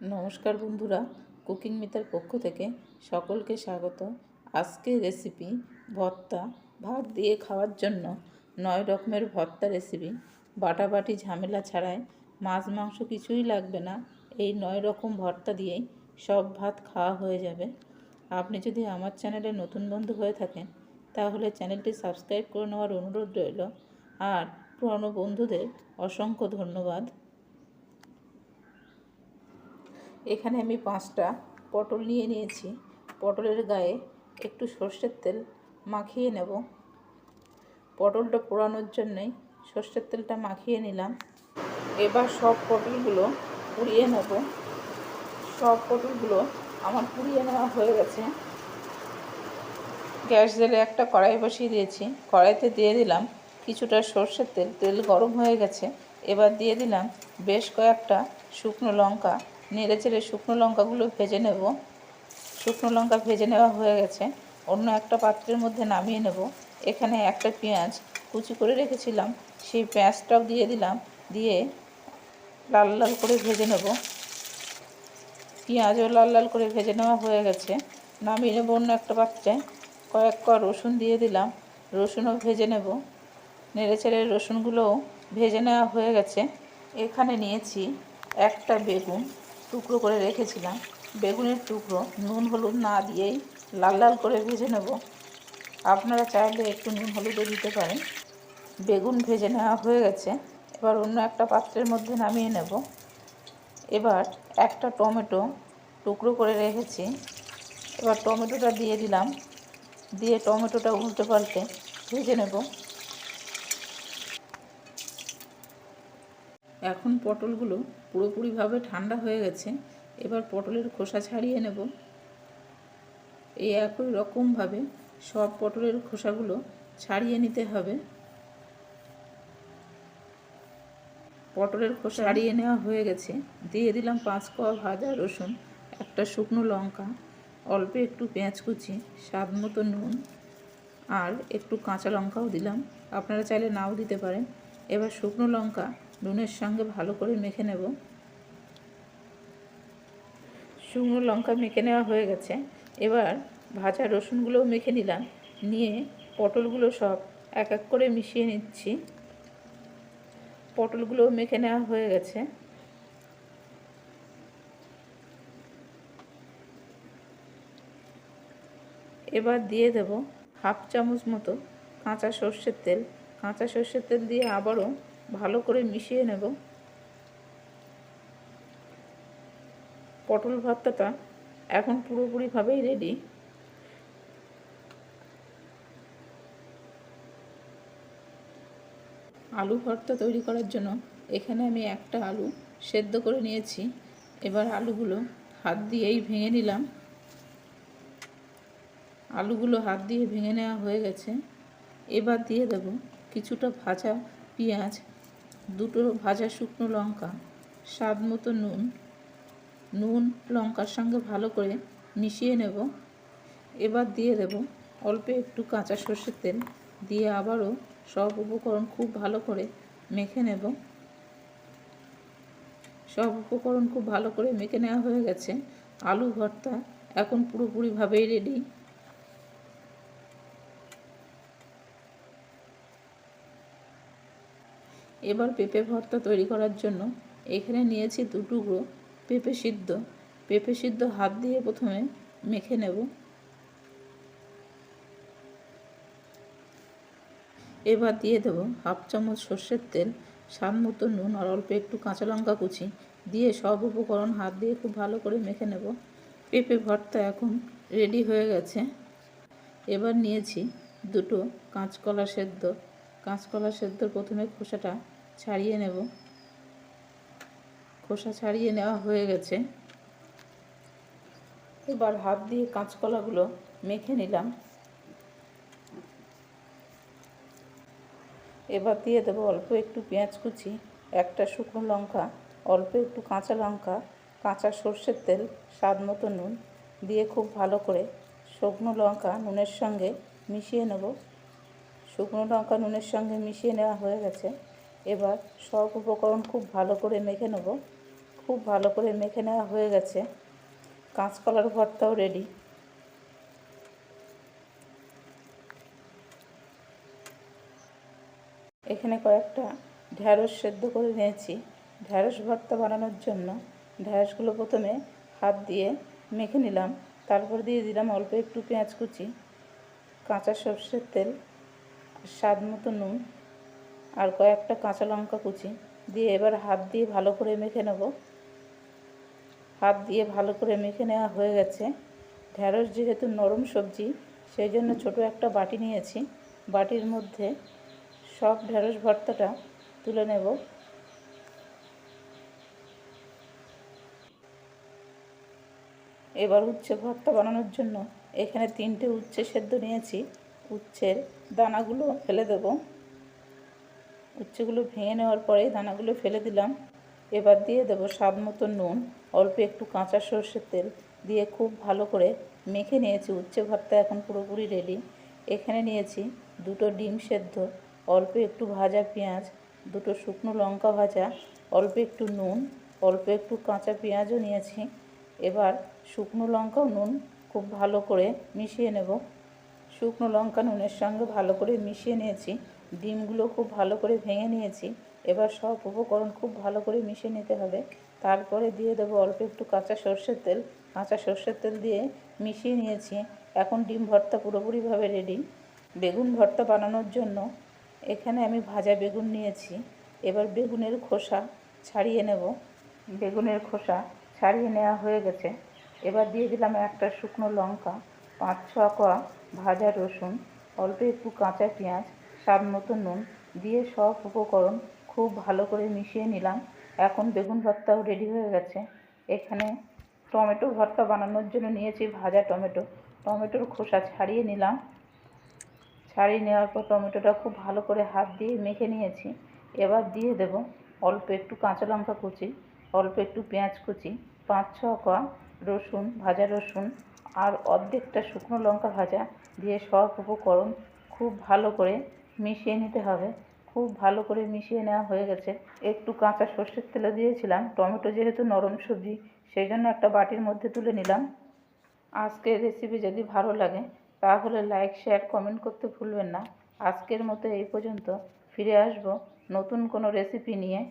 নমস্কার বন্ধুরা, কুকিং মিতার পক্ষ থেকে সকলকে স্বাগত। আজকের রেসিপি ভর্তা, ভাত দিয়ে খাওয়ার জন্য নয় রকমের ভর্তা রেসিপি বাটাবাটি ঝামেলা ছাড়াই মাছ মাংস কিছুই লাগবে না। এই নয় রকম ভর্তা দিয়েই সব ভাত খাওয়া হয়ে যাবে। আপনি যদি আমার চ্যানেলে নতুন বন্ধু হয়ে থাকেন, তাহলে চ্যানেলটি সাবস্ক্রাইব করে নেওয়ার অনুরোধ রইল। আর পুরনো বন্ধুদের অসংখ্য ধন্যবাদ। এখানে আমি পাঁচটা পটল নিয়ে নিয়েছি। পটলের গায়ে একটু সর্ষের তেল মাখিয়ে নেব। পটলটা পোড়ানোর জন্যই সর্ষের তেলটা মাখিয়ে নিলাম। এবার সব পটলগুলো পুড়িয়ে নেব। সব পটলগুলো আমার পুড়িয়ে নেওয়া হয়ে গেছে। গ্যাস জেলে একটা কড়াই বসিয়ে দিয়েছি। কড়াইতে দিয়ে দিলাম কিছুটা সর্ষের তেল। তেল গরম হয়ে গেছে। এবার দিয়ে দিলাম বেশ কয়েকটা শুকনো লঙ্কা নেড়ে চেড়ে শুকনো লঙ্কাগুলো ভেজে নেব। শুকনো লঙ্কা ভেজে নেওয়া হয়ে গেছে। অন্য একটা পাত্রের মধ্যে নামিয়ে নেব। এখানে একটা পেঁয়াজ কুচি করে রেখেছিলাম। সেই পেঁয়াজটাও দিয়ে দিলাম। দিয়ে লাল লাল করে ভেজে নেব। পেঁয়াজও লাল লাল করে ভেজে নেওয়া হয়ে গেছে। নামিয়ে নেব অন্য একটা পাত্রে। কয়েক ক রসুন দিয়ে দিলাম। রসুনও ভেজে নেব। নেড়ে চেড়ে রসুনগুলোও ভেজে নেওয়া হয়ে গেছে। এখানে নিয়েছি একটা বেগুন। টুকরো করে রেখেছিলাম। বেগুনের টুকরো, নুন হলুদ না দিয়েই লাল লাল করে ভেজে নেব। আপনারা চাইলে একটু নুন হলুদও দিতে পারেন। বেগুন ভেজে নেওয়া হয়ে গেছে। এবার অন্য একটা পাত্রের মধ্যে নামিয়ে নেব। এবার একটা টমেটো টুকরো করে রেখেছি। এবার টমেটোটা দিয়ে দিলাম। দিয়ে টমেটোটা উল্টে পাল্টে ভেজে নেব। এখন পটলগুলো পুরোপুরিভাবে ঠান্ডা হয়ে গেছে। এবার পটলের খোসা ছাড়িয়ে নেব। এই একই রকমভাবে সব পটলের খোসাগুলো ছাড়িয়ে নিতে হবে। পটলের খোসা ছাড়িয়ে নেওয়া হয়ে গেছে। দিয়ে দিলাম পাঁচ কোয়া ভাজা রসুন, একটা শুকনো লঙ্কা, অল্প একটু পেঁয়াজ কুচি, স্বাদ মতো নুন আর একটু কাঁচা লঙ্কাও দিলাম। আপনারা চাইলে নাও দিতে পারেন। এবার শুকনো লঙ্কা নুনের সঙ্গে ভালো করে মেখে নেব। শুকনো লঙ্কা মেখে নেওয়া হয়ে গেছে। এবার ভাজা রসুনগুলোও মেখে নিলাম। নিয়ে পটলগুলো সব এক এক করে মিশিয়ে নিচ্ছি। পটলগুলোও মেখে নেওয়া হয়ে গেছে। এবার দিয়ে দেব হাফ চামচ মতো কাঁচা সর্ষের তেল। কাঁচা সর্ষের তেল দিয়ে আবারও ভালো করে মিশিয়ে নেব। পটল ভর্তাটা এখন পুরোপুরিভাবেই রেডি আলু ভর্তা তৈরি করার জন্য এখানে আমি একটা আলু সেদ্ধ করে নিয়েছি। এবার আলুগুলো হাত দিয়েই ভেঙে নিলাম। আলুগুলো হাত দিয়ে ভেঙে নেওয়া হয়ে গেছে। এবার দিয়ে দেব কিছুটা ভাজা পেঁয়াজ দুটো ভাজা শুকনো লঙ্কা, স্বাদ মতো নুন নুন, লঙ্কার সঙ্গে ভালো করে মিশিয়ে নেব। এবার দিয়ে দেব অল্প একটু কাঁচা সর্ষের তেল। দিয়ে আবারও সব উপকরণ খুব ভালো করে মেখে নেব। সব উপকরণ খুব ভালো করে মেখে নেওয়া হয়ে গেছে। আলু ভর্তা এখন পুরোপুরিভাবেই রেডি এবার পেঁপে ভর্তা তৈরি করার জন্য এখানে নিয়েছি দু টুকরো পেঁপে সিদ্ধ। পেঁপে সিদ্ধ হাত দিয়ে প্রথমে মেখে নেব। এবার দিয়ে দেবো হাফ চামচ সর্ষের তেল, স্বাদ মতো নুন আর অল্প একটু কাঁচা লঙ্কা কুচি দিয়ে সব উপকরণ হাত দিয়ে খুব ভালো করে মেখে নেব। পেঁপে ভর্তা এখন রেডি হয়ে গেছে। এবার নিয়েছি দুটো কাঁচকলা সেদ্ধ কাঁচকলা সেদ্ধ প্রথমে খোসাটা ছাড়িয়ে নেব। খোসা ছাড়িয়ে নেওয়া হয়ে গেছে। এবার হাত দিয়ে কাঁচকলাগুলো মেখে নিলাম। এবার দিয়ে দেবো অল্প একটু পেঁয়াজ কুচি, একটা শুকনো লঙ্কা, অল্প একটু কাঁচা লঙ্কা, কাঁচা সর্ষের তেল, স্বাদ মতো নুন, দিয়ে খুব ভালো করে শুকনো লঙ্কা নুনের সঙ্গে মিশিয়ে নেব। শুকনো লঙ্কা নুনের সঙ্গে মিশিয়ে নেওয়া হয়ে গেছে। এবার সব উপকরণ খুব ভালো করে মেখে নেব। খুব ভালো করে মেখে নেওয়া হয়ে গেছে। কাঁচকলার ভর্তাও রেডি এখানে কয়েকটা ঢ্যাঁড়স সেদ্ধ করে নিয়েছি। ঢ্যাঁড়স ভর্তা বানানোর জন্য ঢ্যাঁড়সগুলো প্রথমে হাত দিয়ে মেখে নিলাম। তারপর দিয়ে দিলাম অল্প একটু পেঁয়াজ কুচি, কাঁচা সর্ষের তেল স্বাদ মতো নুন আর কয়েকটা কাঁচা লঙ্কা কুচি দিয়ে এবার হাত দিয়ে ভালো করে মেখে নেব। হাত দিয়ে ভালো করে মেখে নেওয়া হয়ে গেছে। ঢ্যাঁড়স যেহেতু নরম সবজি, সেই জন্য ছোটো একটা বাটি নিয়েছি। বাটির মধ্যে সব ঢ্যাঁড়স ভর্তাটা তুলে নেব। এবার উচ্ছে ভর্তা বানানোর জন্য এখানে তিনটে উচ্ছে সেদ্ধ নিয়েছি। উচ্ছের দানাগুলো ফেলে দেব। উচ্ছেগুলো ভেঙে নেওয়ার পরে দানাগুলো ফেলে দিলাম। এবার দিয়ে দেবো স্বাদ মতো নুন। অল্প একটু কাঁচা সর্ষের তেল দিয়ে খুব ভালো করে মেখে নিয়েছি। উচ্ছে ভর্তা এখন পুরোপুরি রেডি এখানে নিয়েছি দুটো ডিম সেদ্ধ, অল্প একটু ভাজা পেঁয়াজ, দুটো শুকনো লঙ্কা ভাজা, অল্প একটু নুন, অল্প একটু কাঁচা পেঁয়াজও নিয়েছি। এবার শুকনো লঙ্কা নুন খুব ভালো করে মিশিয়ে নেব। শুকনো লঙ্কা নুনের সঙ্গে ভালো করে মিশিয়ে নিয়েছি। ডিমগুলো খুব ভালো করে ভেঙে নিয়েছি। এবার সব উপকরণ খুব ভালো করে মিশিয়ে নিতে হবে। তারপরে দিয়ে দেবো অল্প একটু কাঁচা সর্ষের তেল। কাঁচা সর্ষের তেল দিয়ে মিশিয়ে নিয়েছি। এখন ডিম ভর্তা পুরোপুরিভাবে রেডি বেগুন ভর্তা বানানোর জন্য এখানে আমি ভাজা বেগুন নিয়েছি। এবার বেগুনের খোসা ছাড়িয়ে নেব। বেগুনের খোসা ছাড়িয়ে নেওয়া হয়ে গেছে। এবার দিয়ে দিলাম একটা শুকনো লঙ্কা। পাঁচ ছ কোয়া ভাজা রসুন, অল্প একটু কাঁচা পেঁয়াজ, স্বাদ মতো নুন দিয়ে সব উপকরণ খুব ভালো করে মিশিয়ে নিলাম। এখন বেগুন ভর্তাও রেডি হয়ে গেছে। এখানে টমেটো ভর্তা বানানোর জন্য নিয়েছি ভাজা টমেটো। টমেটোর খোসা ছাড়িয়ে নিলাম। ছাড়িয়ে নেওয়ার পর টমেটোটা খুব ভালো করে হাত দিয়ে মেখে নিয়েছি। এবার দিয়ে দেব অল্প একটু কাঁচা লঙ্কা কুচি, অল্প একটু পেঁয়াজ কুচি, পাঁচ ছ কোয়া রসুন, ভাজা রসুন আর অর্ধেকটা শুকনো লঙ্কা ভাজা দিয়ে সব উপকরণ খুব ভালো করে মিশিয়ে নিতে হবে। খুব ভালো করে মিশিয়ে নেওয়া হয়ে গেছে। একটু কাঁচা সর্ষের তেলে দিয়েছিলাম। টমেটো যেহেতু নরম সবজি, সেই জন্য একটা বাটির মধ্যে তুলে নিলাম। আজকের রেসিপি যদি ভালো লাগে, তাহলে লাইক শেয়ার কমেন্ট করতে ভুলবেন না। আজকের মতো এই পর্যন্ত। ফিরে আসব নতুন কোনো রেসিপি নিয়ে।